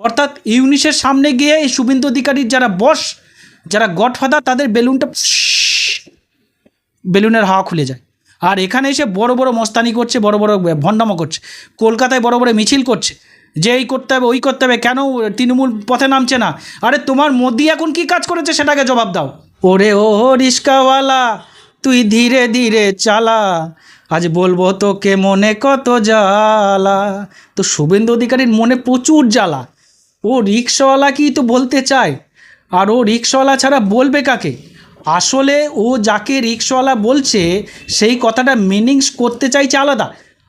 অর্থাৎ ইউনিসের সামনে গিয়ে এই শুভেন্দু অধিকারীর যারা বস, যারা গডফাদার, তাদের বেলুনটা বেলুনের হাওয়া খুলে যায়। আর এখানে এসে বড় বড় মস্তানি করছে, বড় বড় ভণ্ডামো করছে, কলকাতায় বড় বড় মিছিল করছে, যে এই করতে হবে, ওই করতে হবে, কেন তৃণমূল পথে নামছে না? আরে তোমার মোদি এখন কি কাজ করেছে সেটাকে জবাব দাও। ওরে ও রিস্কাওয়ালা, তুই ধীরে ধীরে চালা, আজ বলব তোকে মনে কত জ্বালা। তো শুভেন্দু অধিকারীর মনে প্রচুর জ্বালা। ও রিক্সাওয়ালা কি তো বলতে চায়? আর ও রিক্সাওয়ালা ছাড়া বলবে কাকে? আসলে ও যাকে রিক্সাওয়ালা বলছে, সেই কথাটা মিনিংস করতে চাইছে আলাদা।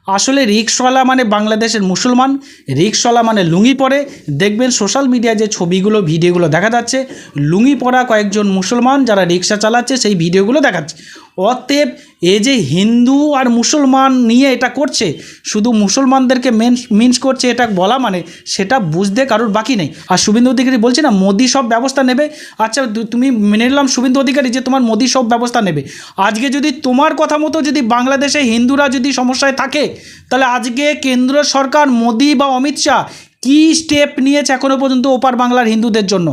আসলে রিক্সাওয়ালা মানে বাংলাদেশের মুসলমান, রিক্সাওয়ালা মানে লুঙ্গি পরে। দেখবেন সোশ্যাল মিডিয়ায় যে ছবিগুলো ভিডিওগুলো দেখা যাচ্ছে, লুঙ্গি পরা কয়েকজন মুসলমান যারা রিক্সা চালাচ্ছে, সেই ভিডিওগুলো দেখাচ্ছে। অতএব এ যে হিন্দু আর মুসলমান নিয়ে এটা করছে, শুধু মুসলমানদেরকে মেন মিন্স করছে এটা বলা মানে সেটা বুঝতে কারোর বাকি নেই। আর শুভেন্দু অধিকারী বলছে না, মোদি সব ব্যবস্থা নেবে। আচ্ছা তুমি মেনে নিলাম শুভেন্দু অধিকারী যে তোমার মোদি সব ব্যবস্থা নেবে। আজকে যদি তোমার কথা মতো যদি বাংলাদেশে হিন্দুরা যদি সমস্যায় থাকে, তাহলে আজকে কেন্দ্র সরকার, মোদি বা অমিত শাহ কী স্টেপ নিয়েছে এখনও পর্যন্ত ওপার বাংলার হিন্দুদের জন্য?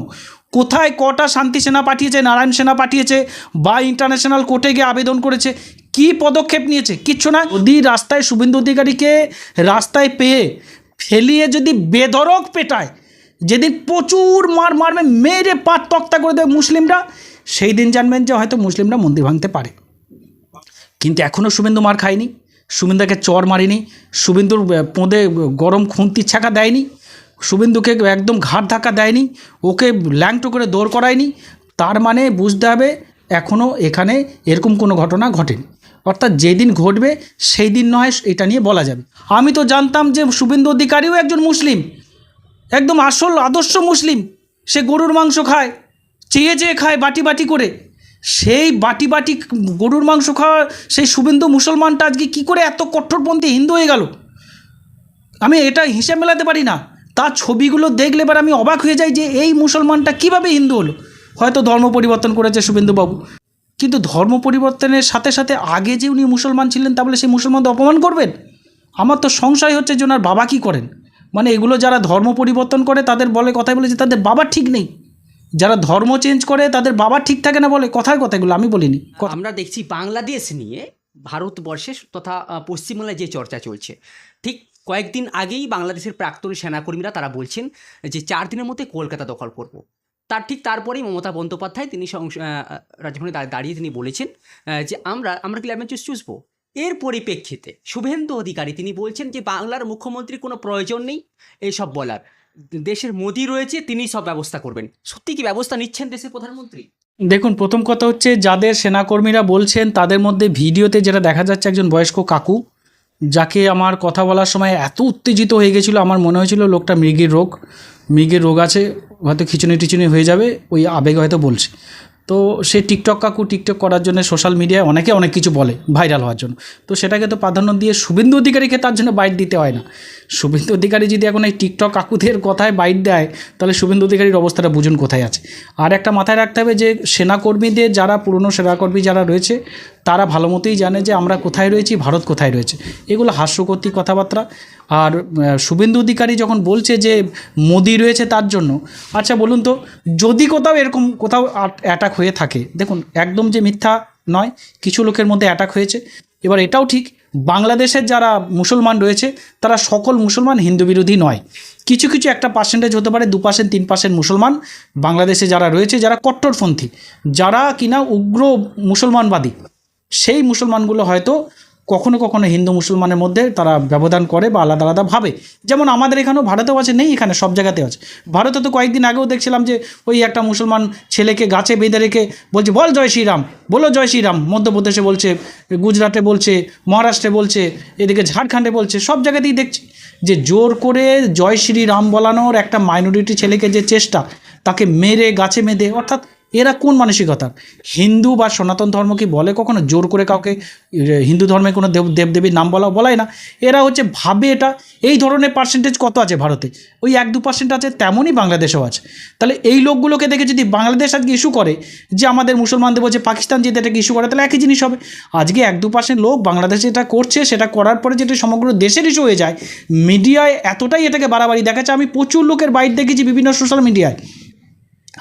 কোথায় কটা শান্তি সেনা পাঠিয়েছে, নারায়ণ সেনা পাঠিয়েছে, বা ইন্টারন্যাশনাল কোর্টে গিয়ে আবেদন করেছে, কি পদক্ষেপ নিয়েছে, কিচ্ছু না। যদি রাস্তায় শুভেন্দু অধিকারীকে রাস্তায় পেয়ে, ফেলিয়ে যদি বেধরক পেটায় যেদিন প্রচুর মার মারবে, মেরে পাত তক্তা করে দেবে মুসলিমরা, সেই দিন জানবেন যে হয়তো মুসলিমরা মন্দির ভাঙতে পারে। কিন্তু এখনও শুভেন্দু মার খায়নি, শুভেন্দুকে চর মারিনি, শুভেন্দুর পোঁদে গরম খুন্তি ছাকা দেয়নি শুভেন্দুকে একদম ঘাট ধাক্কা দেয়নি, ওকে ল্যাংটো করে দৌড় করায়নি, তার মানে বুঝতে হবে এখনও এখানে এরকম কোনো ঘটনা ঘটেনি। অর্থাৎ যেদিন ঘটবে সেই দিন নয়, এটা নিয়ে বলা যাবে। আমি তো জানতাম যে শুভেন্দু অধিকারীও একজন মুসলিম, একদম আসল আদর্শ মুসলিম, সে গরুর মাংস খায়, চেয়ে চেয়ে খায় বাটি বাটি করে। সেই বাটি বাটি গরুর মাংস খাওয়া সেই শুভেন্দু মুসলমানটা আজকে কী করে এত কঠোরপন্থী হিন্দু হয়ে গেল? আমি এটা হিসেব মেলাতে পারি না। তার ছবিগুলো দেখলে এবার আমি অবাক হয়ে যাই যে এই মুসলমানটা কীভাবে হিন্দু হলো? হয়তো ধর্ম পরিবর্তন করেছে শুভেন্দুবাবু। কিন্তু ধর্ম পরিবর্তনের সাথে সাথে আগে যে উনি মুসলমান ছিলেন, তাহলে সেই মুসলমানদের অপমান করবেন? আমার তো সংশয় হচ্ছে যে ওনার বাবা কী করেন? মানে এগুলো যারা ধর্ম পরিবর্তন করে, তাদের বলে কথাই বলে যে তাদের বাবা ঠিক নেই। যারা ধর্ম চেঞ্জ করে, তাদের বাবা ঠিক থাকে না বলে কথায় কথাগুলো আমি বলিনি। আমরা দেখছি বাংলাদেশ নিয়ে ভারতবর্ষে তথা পশ্চিমবাংলায় যে চর্চা চলছে, ঠিক কয়েকদিন আগেই বাংলাদেশের প্রাক্তন সেনাকর্মীরা তারা বলছেন যে চার দিনের মধ্যে কলকাতা দখল করব। তার ঠিক তারপরেই মমতা বন্দ্যোপাধ্যায় তিনি রাজভবনে দাঁড়িয়ে তিনি বলেছেন যে আমরা আমরা কি লেমন জুস চুষবো? এর পরিপ্রেক্ষিতে শুভেন্দু অধিকারী তিনি বলছেন যে বাংলার মুখ্যমন্ত্রীর কোনো প্রয়োজন নেই এইসব বলার। দেশের মোদি রয়েছে, তিনি সব ব্যবস্থা করবেন। সত্যি কি ব্যবস্থা নিচ্ছেন দেশের প্রধানমন্ত্রী? দেখুন, প্রথম কথা হচ্ছে যাদের সেনাকর্মীরা বলছেন তাদের মধ্যে ভিডিওতে যেটা দেখা যাচ্ছে একজন বয়স্ক কাকু যাকে আমার কথা বলার সময় এত উত্তেজিত হয়ে গেছিল, আমার মনে হয়েছিল লোকটা মৃগের রোগ মৃগের রোগ আছে, হয়তো খিচুনি টিচুনি হয়ে যাবে, ওই আবেগ হয়তো বলছে। তো সে টিকটক কাকু টিকটক করার জন্য সোশ্যাল মিডিয়ায় অনেকে অনেক কিছু বলে ভাইরাল হওয়ার জন্য। তো সেটাকে তো প্রাধান্য দিয়ে শুভেন্দু অধিকারীকে তার জন্য বাইট দিতে হয় না। শুভেন্দু অধিকারী যদি এখন এই টিকটক কাকুদের কথায় বাইট দেয়, তাহলে শুভেন্দু অধিকারীর অবস্থাটা বুঝুন কোথায় আছে। আর একটা মাথায় রাখতে হবে যে, সেনাকর্মীদের যারা পুরনো সেনাকর্মী যারা রয়েছে, তারা ভালো মতোই জানে যে আমরা কোথায় রয়েছি, ভারত কোথায় রয়েছে। এগুলো হাস্যকর্তী কথাবার্তা। আর শুভেন্দু অধিকারী যখন বলছে যে মোদি রয়েছে তার জন্য আচ্ছা বলুন তো, যদি কোথাও এরকম কোথাও অ্যাটাক হয়ে থাকে, দেখুন একদম যে মিথ্যা নয়, কিছু লোকের মধ্যে অ্যাটাক হয়েছে। এবার এটাও ঠিক, বাংলাদেশের যারা মুসলমান রয়েছে, তারা সকল মুসলমান হিন্দু বিরোধী নয়। কিছু কিছু একটা পার্সেন্টেজ হতে পারে দু পার্সেন্ট তিন পার্সেন্ট মুসলমান, বাংলাদেশে যারা রয়েছে, যারা কট্টরপন্থী, যারা কিনা উগ্র মুসলমানবাদী, সেই মুসলমানগুলো হয়তো কখনো কখনো হিন্দু মুসলমানের মধ্যে তারা ব্যবধান করে বা আলাদা আলাদা ভাবে। যেমন আমাদের এখানেও ভারতেও আছে, নেই এখানে, সব জায়গাতে আছে। ভারতে তো কয়েকদিন আগেও দেখছিলাম যে ওই একটা মুসলমান ছেলেকে গাছে বেঁধে রেখে বলছে, বল জয় শ্রীরাম, বলো জয় শ্রীরাম। মধ্যপ্রদেশে বলছে, গুজরাটে বলছে, মহারাষ্ট্রে বলছে, এদিকে ঝাড়খণ্ডে বলছে, সব জায়গাতেই দেখছি যে জোর করে জয় শ্রীরাম বলানোর একটা মাইনরিটি ছেলেকে যে চেষ্টা, তাকে মেরে, গাছে মেঁধে অর্থাৎ এরা কোন মানসিকতার হিন্দু বা সনাতন ধর্ম কি বলে কখনো? জোর করে কাউকে হিন্দু ধর্মে কোনো দেব, দেবদেবীর নাম বলা বলাই না। এরা হচ্ছে ভাবে এটা, এই ধরনের পার্সেন্টেজ কত আছে ভারতে? ওই এক দু পার্সেন্ট আছে, তেমনই বাংলাদেশেও আছে। তাহলে এই লোকগুলোকে দেখে যদি বাংলাদেশ আজকে ইস্যু করে যে আমাদের মুসলমানদের বলছে পাকিস্তান যদি এটাকে ইস্যু করে, তাহলে একই জিনিস হবে। আজকে এক দু পার্সেন্ট লোক বাংলাদেশে এটা করছে, সেটা করার পরে যেটা সমগ্র দেশের ইস্যু হয়ে যায় মিডিয়ায় এতটাই এটাকে বাড়াবাড়ি দেখাচ্ছে। আমি প্রচুর লোকের বাইট দেখেছি বিভিন্ন সোশ্যাল মিডিয়ায়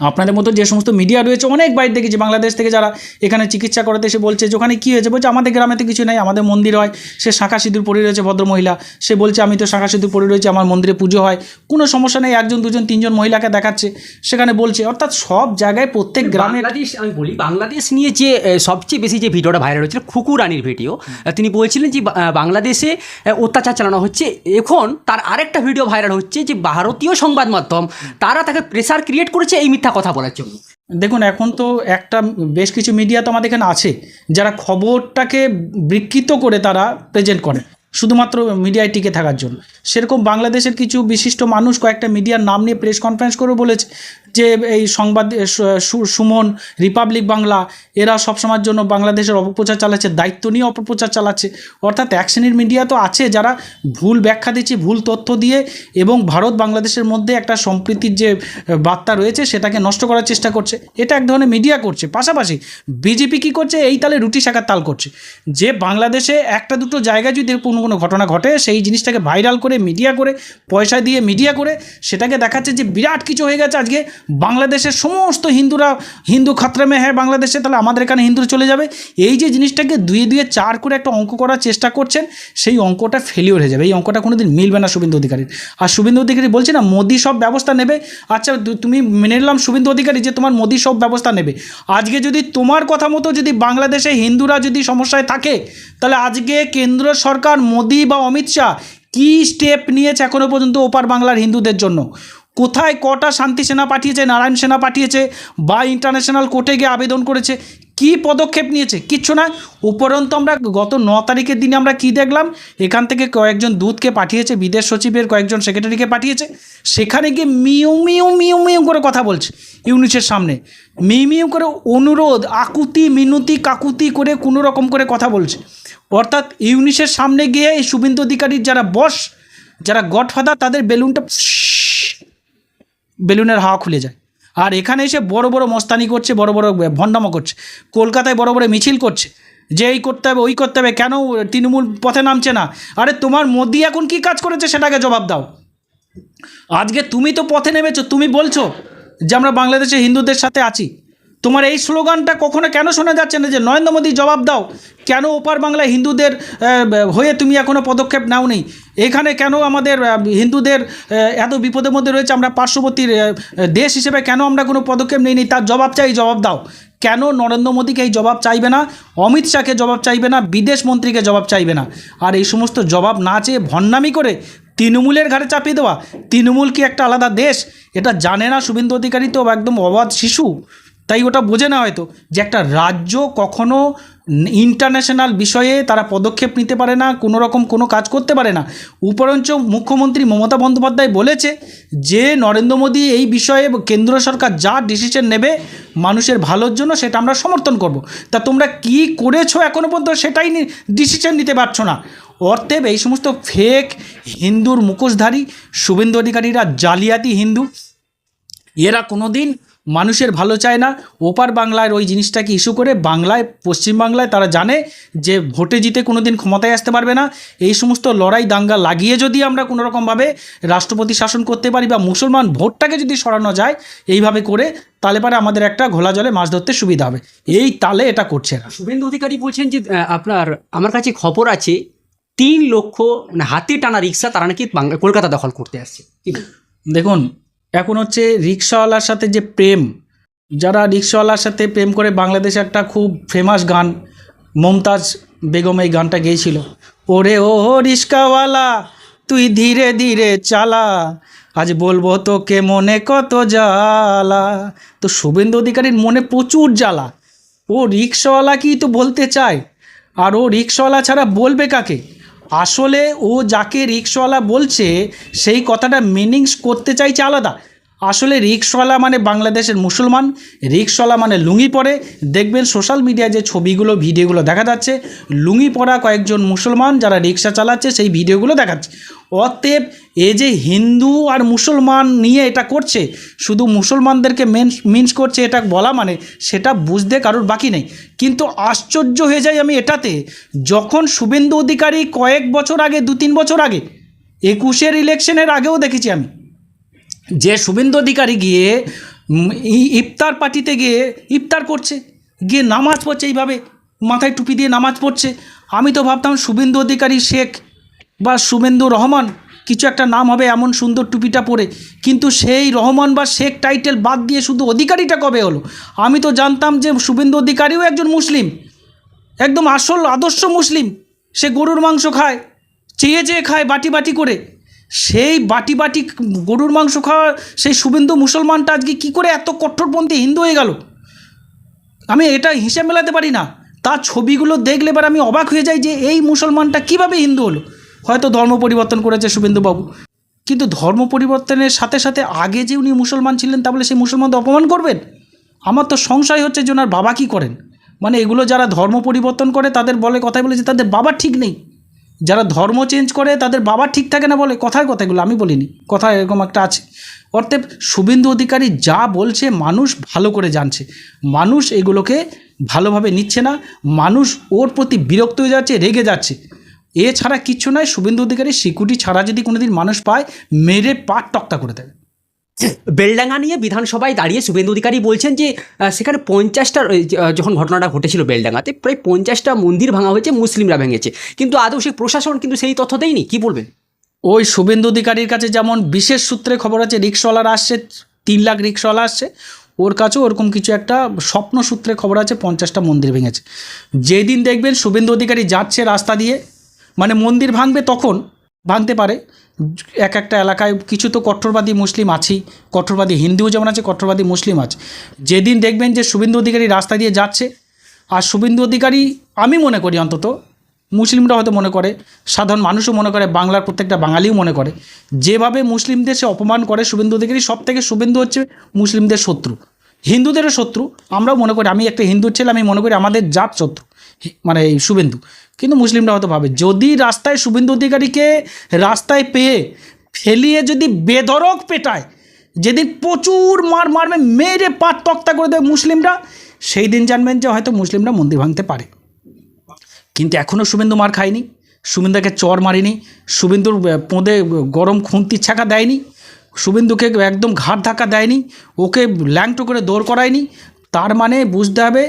আপনাদের মতো যে সমস্ত মিডিয়া রয়েছে অনেক বাইরে দেখেছি বাংলাদেশ থেকে যারা এখানে চিকিৎসা করাতে এসে বলছে যে ওখানে কী হয়েছে? বলছে আমাদের গ্রামে তো কিছু নাই আমাদের মন্দির হয় সে শাঁখা সিঁদুর পরে রয়েছে ভদ্রমহিলা সে বলছে আমি তো শাঁখা সিঁদুর পরে রয়েছে আমার মন্দিরে পুজো হয়। কোনো সমস্যা নেই একজন দুজন তিনজন মহিলাকে দেখাচ্ছে সেখানে বলছে অর্থাৎ সব জায়গায় প্রত্যেক গ্রামে বাংলাদেশ আমি বলি বাংলাদেশ নিয়ে যে সবচেয়ে বেশি যে ভিডিওটা ভাইরাল হয়েছিল খুকু রানীর ভিডিও তিনি বলছিলেন যে বাংলাদেশে অত্যাচার চালানো হচ্ছে এখন তার আরেকটা ভিডিও ভাইরাল হচ্ছে যে ভারতীয় সংবাদ মাধ্যম তারা তাকে প্রেসার ক্রিয়েট করেছে এই মিথ্যা কথা বলার জন্য। দেখুন, এখন তো একটা বেশ কিছু মিডিয়া তো আমাদের এখানে আছে, যারা খবরটাকে বিকৃত করে তারা প্রেজেন্ট করে। শুধুমাত্র মিডিয়ায় টিকে থাকার জন্য। সেরকম বাংলাদেশের কিছু বিশিষ্ট মানুষ কয়েকটা মিডিয়ার নাম নিয়ে প্রেস কনফারেন্স করে বলেছে যে এই সংবাদ সুমন, রিপাবলিক বাংলা, এরা সবসময়ের জন্য বাংলাদেশের অপপ্রচার চালাচ্ছে, দায়িত্ব নিয়ে অপপ্রচার চালাচ্ছে। অর্থাৎ এক শ্রেণির মিডিয়া তো আছে যারা ভুল ব্যাখ্যা দিচ্ছে, ভুল তথ্য দিয়ে এবং ভারত বাংলাদেশের মধ্যে একটা সম্প্রীতির যে বার্তা রয়েছে সেটাকে নষ্ট করার চেষ্টা করছে। এটা এক ধরনের মিডিয়া করছে। পাশাপাশি বিজেপি কী করছে? এই তালে রুটি শাখার তাল করছে। যে বাংলাদেশে একটা দুটো জায়গায় যদি কোনো কোনো ঘটনা ঘটে, সেই জিনিসটাকে ভাইরাল করে মিডিয়া করে, পয়সা দিয়ে মিডিয়া করে, সেটাকে দেখাচ্ছে যে বিরাট কিছু হয়ে গেছে আজকে বাংলাদেশের সমস্ত হিন্দুরা, হিন্দু খাতরামে হ্যাঁ বাংলাদেশে তাহলে আমাদের এখানে হিন্দু চলে যাবে। এই যে জিনিসটাকে দুয়ে দুয়ে চার করে একটা অঙ্ক করার চেষ্টা করছেন, সেই অঙ্কটা ফেলিওর হয়ে যাবে। এই অঙ্কটা কোনো দিন মিলবে না শুভেন্দু অধিকারীর। আর শুভেন্দু অধিকারী বলছে না, মোদি সব ব্যবস্থা নেবে। আচ্ছা তুমি মেনে নিলাম শুভেন্দু অধিকারী যে তোমার মোদি সব ব্যবস্থা নেবে। আজকে যদি তোমার কথা মতো যদি বাংলাদেশে হিন্দুরা যদি সমস্যায় থাকে, তাহলে আজকে কেন্দ্র সরকার মোদি বা অমিত শাহ কী স্টেপ নিয়েছে এখনও পর্যন্ত ওপার বাংলার হিন্দুদের জন্য? কোথায় কটা শান্তি সেনা পাঠিয়েছে, নারায়ণ সেনা পাঠিয়েছে, বা ইন্টারন্যাশনাল কোর্টে গিয়ে আবেদন করেছে, কি পদক্ষেপ নিয়েছে? কিচ্ছু না উপরন্ত আমরা গত ন তারিখের দিনে আমরা কি দেখলাম? এখান থেকে কয়েকজন দূতকে পাঠিয়েছে, বিদেশ সচিবের কয়েকজন সেক্রেটারিকে পাঠিয়েছে, সেখানে গিয়ে মিউ মিউ মিউ মিউ করে কথা বলছে ইউনিসের সামনে। মিউ মিউ করে অনুরোধ, আকুতি, মিনতি, কাকুতি করে কোনো রকম করে কথা বলছে। অর্থাৎ ইউনিসের সামনে গিয়ে এই শুভেন্দু অধিকারীর যারা বস, যারা গডফাদার, তাদের বেলুনটা বেলুনের হাওয়া খুলে যায়। আর এখানে এসে বড় বড় মস্তানি করছে, বড় বড় ভণ্ডামা করছে, কলকাতায় বড় বড় মিছিল করছে, যে এই করতে হবে, ওই করতে হবে, কেন তৃণমূল পথে নামছে না? আরে তোমার মোদি এখন কি কাজ করেছে সেটাকে জবাব দাও। আজকে তুমি তো পথে নেমেছো, তুমি বলছো যে আমরা বাংলাদেশে হিন্দুদের সাথে আছি। তোমার এই স্লোগানটা কখনো কেন শোনা যাচ্ছে না যে নরেন্দ্র মোদী জবাব দাও? কেন ওপার বাংলায় হিন্দুদের হয়ে তুমি এখনও পদক্ষেপ নাও নেই এখানে কেন আমাদের হিন্দুদের এত বিপদের মধ্যে রয়েছে? আমরা পার্শ্ববর্তী দেশ হিসেবে কেন আমরা কোনো পদক্ষেপ নিই তার জবাব চাই, জবাব দাও। কেন নরেন্দ্র মোদীকে এই জবাব চাইবে না? অমিত শাহকে জবাব চাইবে না? বিদেশ মন্ত্রীকে জবাব চাইবে না? আর এই সমস্ত জবাব না চেয়ে ভণ্ডামি করে তৃণমূলের ঘাড়ে চাপিয়ে দেওয়া? তৃণমূল কি একটা আলাদা দেশ? এটা জানে না শুভেন্দু অধিকারী তো একদম অবাধ শিশু। তাই ওটা বোঝে না হয়তো যে একটা রাজ্য কখনো ইন্টারন্যাশনাল বিষয়ে তারা পদক্ষেপ নিতে পারে না, কোনো রকম কোনো কাজ করতে পারে না। উপরঞ্চ মুখ্যমন্ত্রী মমতা বন্দ্যোপাধ্যায় বলেছে যে, নরেন্দ্র মোদী এই বিষয়ে কেন্দ্র সরকার যা ডিসিশন নেবে মানুষের ভালোর জন্য সেটা আমরা সমর্থন করব। তা তোমরা কি করেছ এখনও পর্যন্ত সেটাই ডিসিশন নিতে পারছ না। অর্থেব এই সমস্ত ফেক হিন্দুর মুখোশধারী শুভেন্দু অধিকারীরা জালিয়াতি হিন্দু। এরা কোনো দিন মানুষের ভালো চায় না। ওপার বাংলার ওই জিনিসটাকে ইস্যু করে বাংলায় পশ্চিমবাংলায় তারা জানে যে ভোটে জিতে কোনো দিন ক্ষমতায় আসতে পারবে না। এই সমস্ত লড়াই দাঙ্গা লাগিয়ে যদি আমরা কোনো রকমভাবে রাষ্ট্রপতি শাসন করতে পারি বা মুসলমান ভোটটাকে যদি সরানো যায় এইভাবে করে তাহলে পারে আমাদের একটা ঘোলা জলে মাছ ধরতে সুবিধা হবে। এই তালে এটা করছে না শুভেন্দু অধিকারী বলছেন যে আপনার আমার কাছে খবর আছে তিন লক্ষ মানে হাতে টানা রিক্সা তারা নাকি বাংলা কলকাতা দখল করতে আসছে। দেখুন এখন হচ্ছে রিক্সাওয়ালার সাথে যে প্রেম, যারা রিক্সাওয়ালার সাথে প্রেম করে বাংলাদেশে একটা খুব ফেমাস গান, মমতাজ বেগম এই গানটা গেয়েছিল। ওরে ও হো রিক্সাওয়ালা, তুই ধীরে ধীরে চালা, আজ বলব তোকে মনে কত জ্বালা। তো শুভেন্দু অধিকারীর মনে প্রচুর জ্বালা। ও রিক্সাওয়ালা কি তো বলতে চায়? আর ও রিক্সাওয়ালা ছাড়া বলবে কাকে? আসলে ও যাকে রিক্সওয়ালা বলছে সেই কথাটা মিনিংস করতে চাইছে আলাদা। আসলে রিক্সওয়ালা মানে বাংলাদেশের মুসলমান, রিক্সওয়ালা মানে লুঙ্গি পরে। দেখবেন সোশ্যাল মিডিয়ায় যে ছবিগুলো, ভিডিওগুলো দেখা যাচ্ছে, লুঙ্গি পরা কয়েকজন মুসলমান যারা রিক্সা চালাচ্ছে, সেই ভিডিওগুলো দেখাচ্ছে। অতএব এ যে হিন্দু আর মুসলমান নিয়ে এটা করছে, শুধু মুসলমানদেরকে মেন মিন্স করছে এটা বলা মানে সেটা বুঝতে কারোর বাকি নেই। কিন্তু আশ্চর্য হয়ে যাই আমি এটাতে, যখন শুভেন্দু অধিকারী কয়েক বছর আগে দু তিন বছর আগে, একুশের ইলেকশনের আগেও দেখেছি আমি। যে শুভেন্দু অধিকারী গিয়ে ইফতার পার্টিতে গিয়ে ইফতার করছে, গিয়ে নামাজ পড়ছে এইভাবে, মাথায় টুপি দিয়ে নামাজ পড়ছে। আমি তো ভাবতাম শুভেন্দু অধিকারী শেখ বা শুভেন্দু রহমান, কিছু একটা নাম হবে এমন সুন্দর টুপিটা পরে। কিন্তু সেই রহমান বা শেখ টাইটেল বাদ দিয়ে শুধু অধিকারীটা কবে হলো? আমি তো জানতাম যে শুভেন্দু অধিকারীও একজন মুসলিম, একদম আসল আদর্শ মুসলিম। সে গরুর মাংস খায়, চেয়ে চেয়ে খায় বাটি বাটি করে। সেই বাটি বাটি গরুর মাংস খাওয়া সেই শুভেন্দু মুসলমানটা আজকে কী করে এত কঠোরপন্থী হিন্দু হয়ে গেল? আমি এটা হিসেব মেলাতে পারি না। তার ছবিগুলো দেখলে এবার আমি অবাক হয়ে যাই যে এই মুসলমানটা কীভাবে হিন্দু হলো? হয়তো ধর্ম পরিবর্তন করেছে শুভেন্দুবাবু। কিন্তু ধর্ম পরিবর্তনের সাথে সাথে আগে যে উনি মুসলমান ছিলেন, তাহলে সেই মুসলমানদের অপমান করবেন? আমার তো সংশয় হচ্ছে যে ওনার বাবা কী করেন? মানে এগুলো যারা ধর্ম পরিবর্তন করে, তাদের বলে কথাই বলে যে তাদের বাবা ঠিক নেই। যারা ধর্ম চেঞ্জ করে, তাদের বাবা ঠিক থাকে না বলে, কথায় কথাগুলো আমি বলিনি কথা এরকম একটা আছে। অর্থাৎ শুভেন্দু অধিকারী যা বলছে, মানুষ ভালো করে জানছে। মানুষ এগুলোকে ভালোভাবে নিচ্ছে না, মানুষ ওর প্রতি বিরক্ত হয়ে যাচ্ছে, রেগে যাচ্ছে। এছাড়া কিচ্ছু নয়, শুভেন্দু অধিকারী সিকিউরিটি ছাড়া যদি কোনোদিন মানুষ পায়, মেরে পাট টক্তা করে দেবে। বেলডাঙ্গা নিয়ে বিধানসভায় দাঁড়িয়ে শুভেন্দু অধিকারী বলছেন যে সেখানে পঞ্চাশটা যখন ঘটনাটা ঘটেছিল বেলডাঙ্গাতে, প্রায় পঞ্চাশটা মন্দির ভাঙা হয়েছে, মুসলিমরা ভেঙেছে। কিন্তু আদৌ সেই প্রশাসন কিন্তু সেই তথ্য দেয়নি? কি বলবেন? ওই শুভেন্দু অধিকারীর কাছে যেমন বিশেষ সূত্রে খবর আছে, রিক্সাওয়ালারা আসছে, তিন লাখ রিক্সাওয়ালা আসছে, ওর কাছেও ওরকম কিছু একটা স্বপ্ন সূত্রে খবর আছে, পঞ্চাশটা মন্দির ভেঙেছে। যেদিন দেখবেন শুভেন্দু অধিকারী যাচ্ছে রাস্তা দিয়ে মানে মন্দির ভাঙবে তখন ভাঙতে পারে। এক একটা এলাকায় কিছু তো কট্টরবাদী মুসলিম আছেই, কট্টরবাদী হিন্দুও যেমন আছে, কট্টরবাদী মুসলিম আছে। যেদিন দেখবেন যে শুভেন্দু অধিকারী রাস্তা দিয়ে যাচ্ছে, আর শুভেন্দু অধিকারী আমি মনে করি অন্তত, মুসলিমরা হয়তো মনে করে, সাধারণ মানুষও মনে করে, বাংলার প্রত্যেকটা বাঙালিও মনে করে, যেভাবে মুসলিমদের সে অপমান করে শুভেন্দু অধিকারী সব থেকে শুভেন্দু হচ্ছে মুসলিমদের শত্রু, হিন্দুদেরও শত্রু, আমরাও মনে করি, আমি একটা হিন্দুর ছেলে, আমি মনে করি আমাদের জাত শত্রু। মানে এই শুভেন্দু। কিন্তু মুসলিমরা হয়তো ভাবে, যদি রাস্তায় শুভেন্দু অধিকারীকে রাস্তায় পেয়ে ফেলিয়ে যদি বেধরক পেটায়, যেদিন প্রচুর মার মারবে, মেরে পাট তক্তা করে দেবে মুসলিমরা, সেই দিন জানবেন যে হয়তো মুসলিমরা মন্দির ভাঙতে পারে। কিন্তু এখনও শুভেন্দু মার খায়নি, শুভেন্দুকে চর মারিনি, শুভেন্দুর পোঁদে গরম খুন্তির ছাকা দেয়নি, শুভেন্দুকে একদম ঘাট ধাক্কা দেয়নি, ওকে ল্যাংটো করে দৌড় করায়নি, তার মানে বুঝতে হবে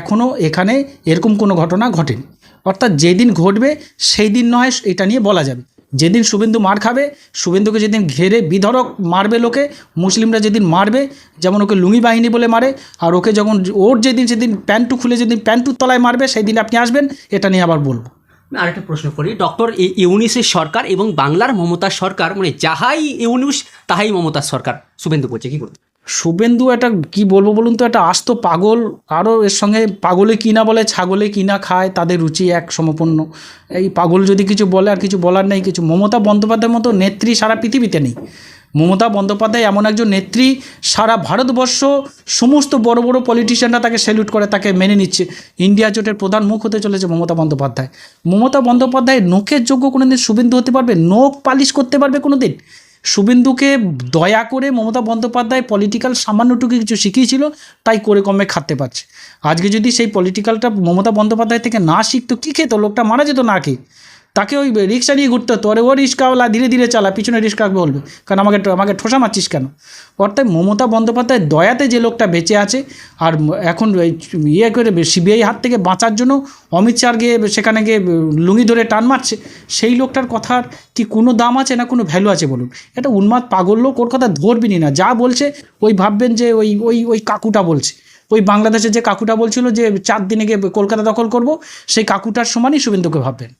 এখনও এখানে এরকম কোনো ঘটনা ঘটেনি। অর্থাৎ যেদিন ঘটবে সেই দিন নয় এটা নিয়ে বলা যাবে। যেদিন শুভেন্দু মার খাবে, শুভেন্দুকে যেদিন ঘেরে বিধরক মারবে লোকে, মুসলিমরা যেদিন মারবে, যেমন ওকে লুঙ্গি বাহিনী বলে মারে, আর ওকে যখন ওর যেদিন সেদিন প্যান্টু খুলে যেদিন প্যান্টুর তলায় মারবে সেই দিন আপনি আসবেন, এটা নিয়ে আবার বলব। আরেকটা প্রশ্ন করি, ডক্টর ইউনিসের সরকার এবং বাংলার মমতা সরকার মানে যাহাই ইউনিস, তাহাই মমতা সরকার। শুভেন্দু বলছে, কী করবে শুভেন্দু একটা কি বলব বলুন তো, একটা আস্ত পাগল। আরও এর সঙ্গে পাগলে কিনা বলে, ছাগলে কিনা খায়, তাদের রুচি এক সমপন্ন এই পাগল যদি কিছু বলে, আর কিছু বলার নেই, কিছু মমতা বন্দ্যোপাধ্যায়ের মতো নেত্রী সারা পৃথিবীতে নেই। মমতা বন্দ্যোপাধ্যায় এমন একজন নেত্রী, সারা ভারতবর্ষ সমস্ত বড় বড় পলিটিশিয়ানরা তাকে স্যালুট করে, তাকে মেনে নিচ্ছে। ইন্ডিয়া জোটের প্রধান মুখ হতে চলেছে মমতা বন্দ্যোপাধ্যায়। মমতা বন্দ্যোপাধ্যায় নোকের যোগ্য কোনো দিন শুভেন্দু হতে পারবে? নোক পালিশ করতে পারবে কোনো দিন শুভেন্দুকে দয়া করে মমতা বন্দ্যোপাধ্যায় পলিটিক্যাল সামান্যটুকু কিছু শিখিয়েছিল, তাই করে কমে খাটতে পারছে। আজকে যদি সেই পলিটিক্যালটা মমতা বন্দ্যোপাধ্যায় থেকে না শিখতো, কী খেত? লোকটা মারা যেত না খেয়ে তাকে ওই রিক্সা নিয়ে ঘুরতে হতো। আরে ও রিক্সাওয়ালা ধীরে ধীরে চালা, পিছনে রিক্সা বলবে। কারণ আমাকে আমাকে ঠোসা মারছিস কেন? অর্থাৎ মমতা বন্দ্যোপাধ্যায়ের দয়াতে যে লোকটা বেঁচে আছে, আর এখন ইয়ে করে সিবিআই হাত থেকে বাঁচার জন্য অমিত শাহ গিয়ে সেখানে গিয়ে লুঙ্গি ধরে টান মারছে, সেই লোকটার কথার কি কোনো দাম আছে না কোনো ভ্যালু আছে বলুন? এটা উন্মাদ পাগল লোক, ওর কথা ধরবিনি না যা বলছে, ওই ভাববেন যে ওই ওই ওই কাকুটা বলছে। ওই বাংলাদেশে যে কাকুটা বলছিল যে চার দিনে গিয়ে কলকাতা দখল করব, সেই কাকুটার সমানই শুভেন্দুকে ভাববেন।